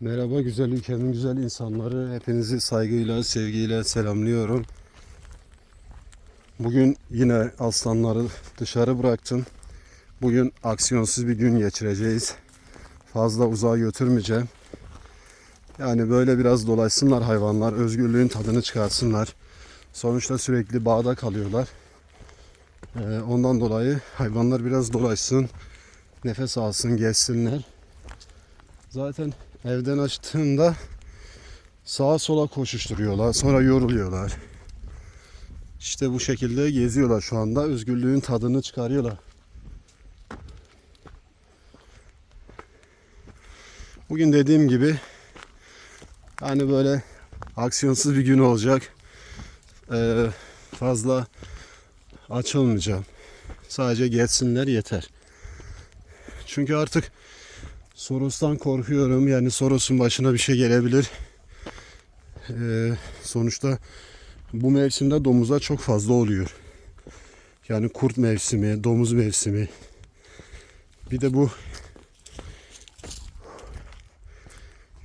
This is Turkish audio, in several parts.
Merhaba güzel ülkemin güzel insanları. Hepinizi saygıyla, sevgiyle selamlıyorum. Bugün yine aslanları dışarı bıraktım. Bugün aksiyonsuz bir gün geçireceğiz. Fazla uzağa götürmeyeceğim. Yani böyle biraz dolaşsınlar hayvanlar, özgürlüğün tadını çıkarsınlar. Sonuçta sürekli bağda kalıyorlar. Ee, ondan dolayı hayvanlar biraz dolaşsın, nefes alsın, gezsinler. Zaten evden açtığında sağa sola koşuşturuyorlar. Sonra yoruluyorlar. İşte bu şekilde geziyorlar şu anda. Özgürlüğün tadını çıkarıyorlar. Bugün dediğim gibi hani böyle aksiyonsuz bir gün olacak. Ee, fazla açılmayacağım. Sadece geçsinler yeter. Çünkü artık Soros'tan korkuyorum. Yani Soros'un başına bir şey gelebilir. Ee, sonuçta bu mevsimde domuza çok fazla oluyor. Yani kurt mevsimi, domuz mevsimi. Bir de bu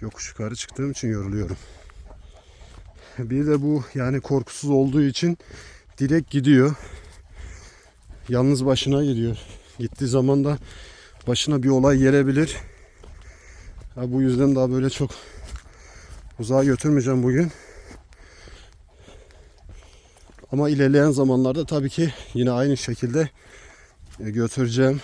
yokuş yukarı çıktığım için yoruluyorum. Bir de bu yani korkusuz olduğu için direkt gidiyor. Yalnız başına gidiyor. Gittiği zaman da başına bir olay gelebilir. Ha, bu yüzden daha böyle çok uzağa götürmeyeceğim bugün. Ama ilerleyen zamanlarda tabii ki yine aynı şekilde e, götüreceğim.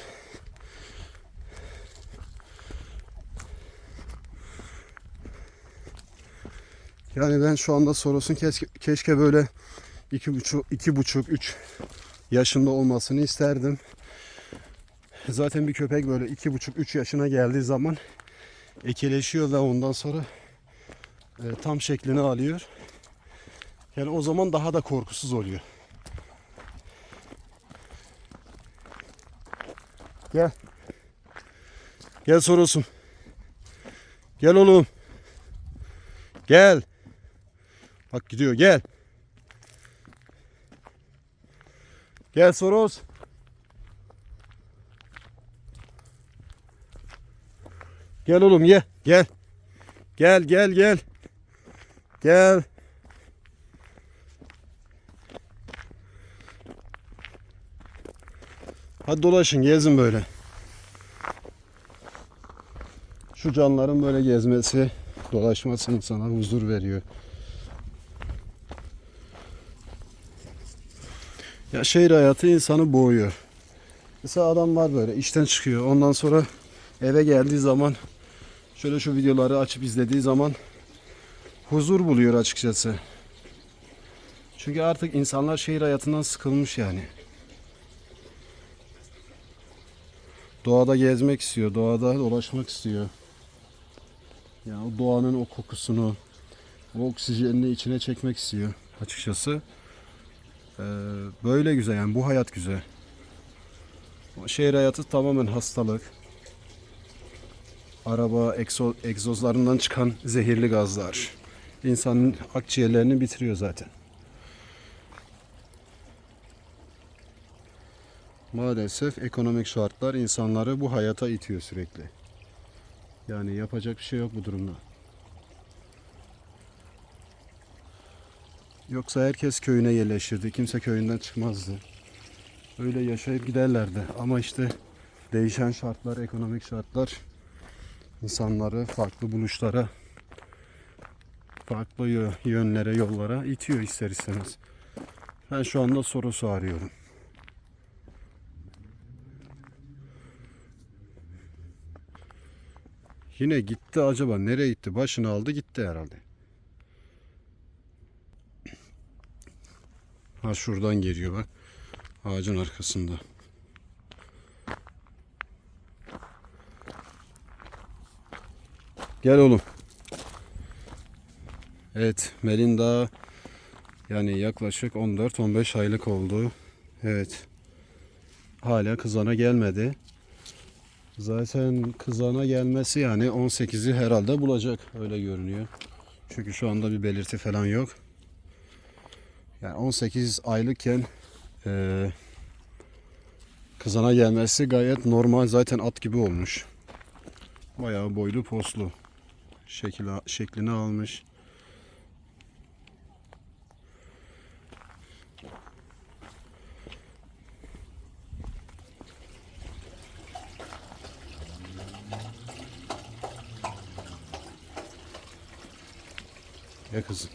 Yani ben şu anda Soros'un keşke, keşke böyle iki buçuk, iki buçuk, üç yaşında olmasını isterdim. Zaten bir köpek böyle iki buçuk, üç yaşına geldiği zaman ekeleşiyor ve ondan sonra e, tam şeklini alıyor. Yani o zaman daha da korkusuz oluyor. Gel. Gel Soros'um. Gel oğlum. Gel. Bak gidiyor gel. Gel Soros. Gel oğlum ye. Gel. Gel gel gel. Gel. Hadi dolaşın gezin böyle. Şu canların böyle gezmesi, dolaşması insana huzur veriyor. Ya şehir hayatı insanı boğuyor. Mesela adam var böyle işten çıkıyor. Ondan sonra eve geldiği zaman şöyle şu videoları açıp izlediği zaman huzur buluyor açıkçası. Çünkü artık insanlar şehir hayatından sıkılmış yani. Doğada gezmek istiyor, doğada dolaşmak istiyor. Yani o doğanın o kokusunu, o oksijenini içine çekmek istiyor açıkçası. Ee, böyle güzel yani bu hayat güzel. Şehir hayatı tamamen hastalık. Araba egzo, egzozlarından çıkan zehirli gazlar. insanın akciğerlerini bitiriyor zaten. Maalesef ekonomik şartlar insanları bu hayata itiyor sürekli. Yani yapacak bir şey yok bu durumda. Yoksa herkes köyüne yerleşirdi. Kimse köyünden çıkmazdı. Öyle yaşayıp giderlerdi. Ama işte değişen şartlar, ekonomik şartlar insanları farklı buluşlara, farklı yö- yönlere, yollara itiyor ister istemez. Ben şu anda Soros'u arıyorum. Yine gitti acaba nereye gitti? Başını aldı gitti herhalde. Ha şuradan geliyor bak. Ağacın arkasında. Gel oğlum. Evet Melinda yani yaklaşık 14-15 aylık oldu. Evet. Hala kızana gelmedi. Zaten kızana gelmesi yani 18'i herhalde bulacak öyle görünüyor. Çünkü şu anda bir belirti falan yok. Yani 18 aylıkken eee kızana gelmesi gayet normal. Zaten at gibi olmuş. Bayağı boylu poslu. Şekil, şeklini almış. Ya kızım.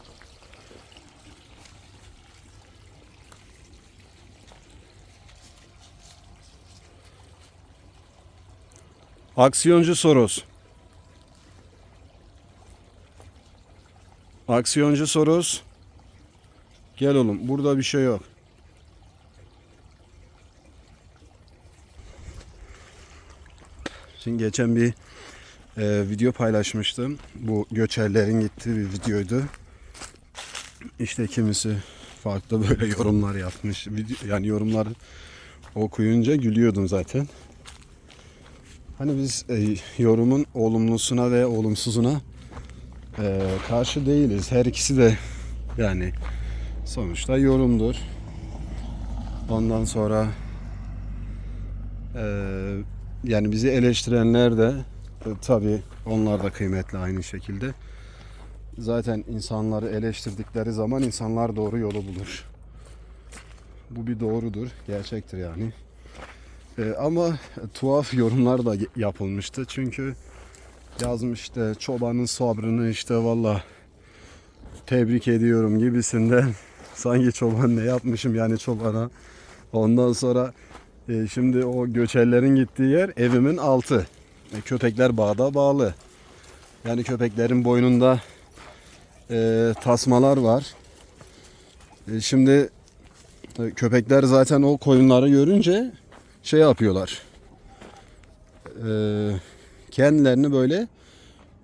Aksiyoncu Soros. Aksiyoncu Soros. Gel oğlum burada bir şey yok. Şimdi geçen bir e, video paylaşmıştım. Bu göçerlerin gittiği bir videoydu. İşte kimisi farklı böyle yorumlar yapmış. Yani yorumları okuyunca gülüyordum zaten. Hani biz e, yorumun olumlusuna ve olumsuzuna e, karşı değiliz. Her ikisi de yani sonuçta yorumdur. Ondan sonra e, yani bizi eleştirenler de e, tabii onlar da kıymetli aynı şekilde. Zaten insanları eleştirdikleri zaman insanlar doğru yolu bulur. Bu bir doğrudur, gerçektir yani. Ee, ama tuhaf yorumlar da yapılmıştı. Çünkü yazmış işte çobanın sabrını işte valla tebrik ediyorum gibisinden. Sanki çoban ne yapmışım yani çobana. Ondan sonra e, şimdi o göçerlerin gittiği yer evimin altı. E, köpekler bağda bağlı. Yani köpeklerin boynunda e, tasmalar var. E, şimdi e, köpekler zaten o koyunları görünce şey yapıyorlar. E, kendilerini böyle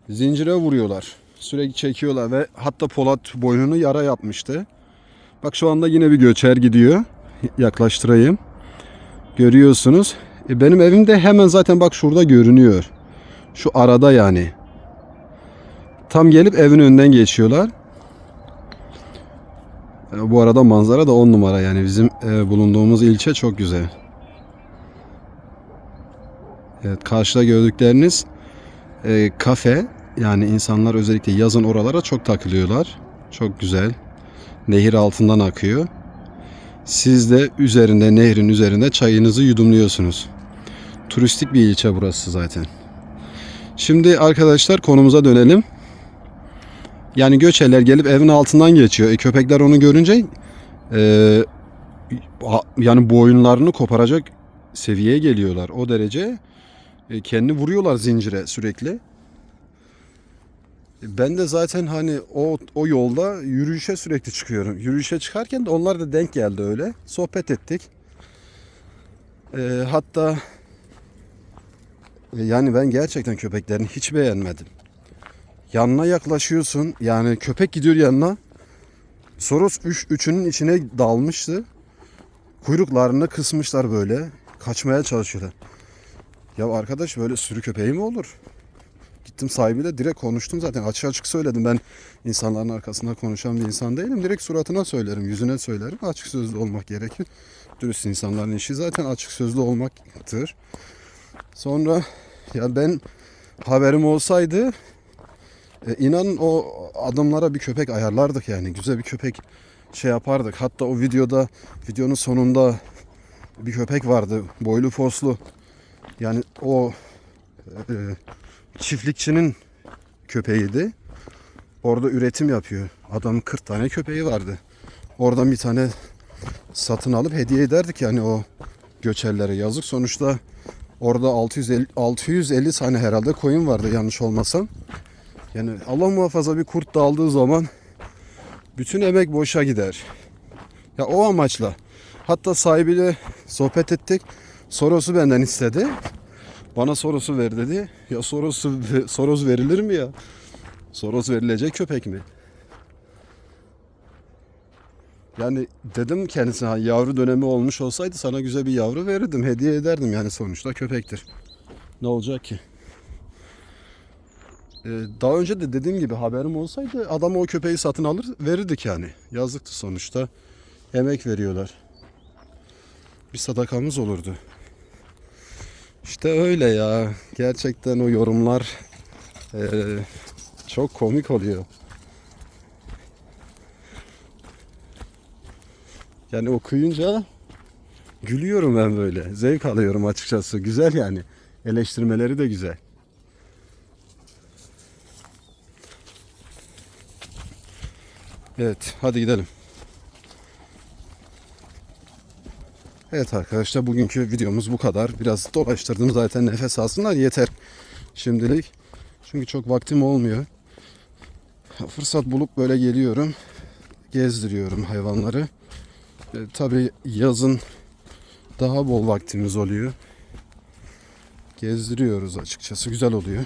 zincire vuruyorlar. Sürekli çekiyorlar ve hatta Polat boynunu yara yapmıştı. Bak şu anda yine bir göçer gidiyor. Yaklaştırayım. Görüyorsunuz. E, benim evim de hemen zaten bak şurada görünüyor. Şu arada yani. Tam gelip evin önünden geçiyorlar. E, Bu arada manzara da on numara yani bizim e, bulunduğumuz ilçe çok güzel. Evet karşıda gördükleriniz e, kafe yani insanlar özellikle yazın oralara çok takılıyorlar. Çok güzel. Nehir altından akıyor. Siz de üzerinde nehrin üzerinde çayınızı yudumluyorsunuz. Turistik bir ilçe burası zaten. Şimdi arkadaşlar konumuza dönelim. Yani göçerler gelip evin altından geçiyor. E, köpekler onu görünce e, yani boyunlarını koparacak seviyeye geliyorlar. O derece e, kendi vuruyorlar zincire sürekli. E, Ben de zaten hani o o yolda yürüyüşe sürekli çıkıyorum. Yürüyüşe çıkarken de onlar da denk geldi öyle. Sohbet ettik. E, hatta e, yani ben gerçekten köpeklerini hiç beğenmedim. Yanına yaklaşıyorsun. Yani köpek gidiyor yanına. Soros üç, üçünün içine dalmıştı. Kuyruklarını kısmışlar böyle. Kaçmaya çalışıyorlar. Ya arkadaş böyle sürü köpeği mi olur? Gittim sahibiyle direkt konuştum zaten. Açık açık söyledim. Ben insanların arkasında konuşan bir insan değilim. Direkt suratına söylerim, yüzüne söylerim. Açık sözlü olmak gerekir. Dürüst insanların işi zaten açık sözlü olmaktır. Sonra ya ben haberim olsaydı e, inanın o adamlara bir köpek ayarlardık yani. Güzel bir köpek şey yapardık. Hatta o videoda videonun sonunda bir köpek vardı. Boylu poslu. Yani o e, çiftlikçinin köpeğiydi. Orada üretim yapıyor. Adamın 40 tane köpeği vardı. Oradan bir tane satın alıp hediye ederdik yani o göçerlere yazık. Sonuçta orada 650, 650 tane herhalde koyun vardı yanlış olmasam. Yani Allah muhafaza bir kurt daldığı zaman bütün emek boşa gider. Ya o amaçla. Hatta sahibiyle sohbet ettik. Soros'u benden istedi. Bana Soros'u ver dedi. Ya Soros'u Soros verilir mi ya? Soros verilecek köpek mi? Yani dedim kendisine "Ha, yavru dönemi olmuş olsaydı sana güzel bir yavru verirdim. Hediye ederdim yani sonuçta köpektir. Ne olacak ki? Ee, daha önce de dediğim gibi haberim olsaydı adam o köpeği satın alır verirdik yani. Yazıktı sonuçta. Emek veriyorlar. Bir sadakamız olurdu. İşte öyle ya. Gerçekten o yorumlar eee, Çok komik oluyor. Yani okuyunca gülüyorum ben böyle. Zevk alıyorum açıkçası. Güzel yani. Eleştirmeleri de güzel. Evet, hadi gidelim. Evet arkadaşlar bugünkü videomuz bu kadar. Biraz dolaştırdım zaten nefes alsınlar yeter şimdilik. Çünkü çok vaktim olmuyor. Fırsat bulup böyle geliyorum. Gezdiriyorum hayvanları. E, tabii yazın daha bol vaktimiz oluyor. Gezdiriyoruz açıkçası. Güzel oluyor.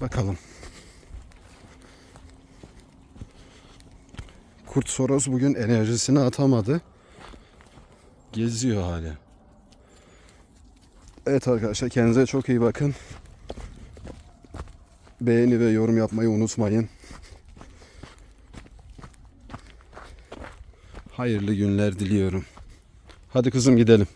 Bakalım. Kurt Soros bugün enerjisini atamadı. Geziyor hala. Evet arkadaşlar kendinize çok iyi bakın. Beğeni ve yorum yapmayı unutmayın. Hayırlı günler diliyorum. Hadi kızım gidelim.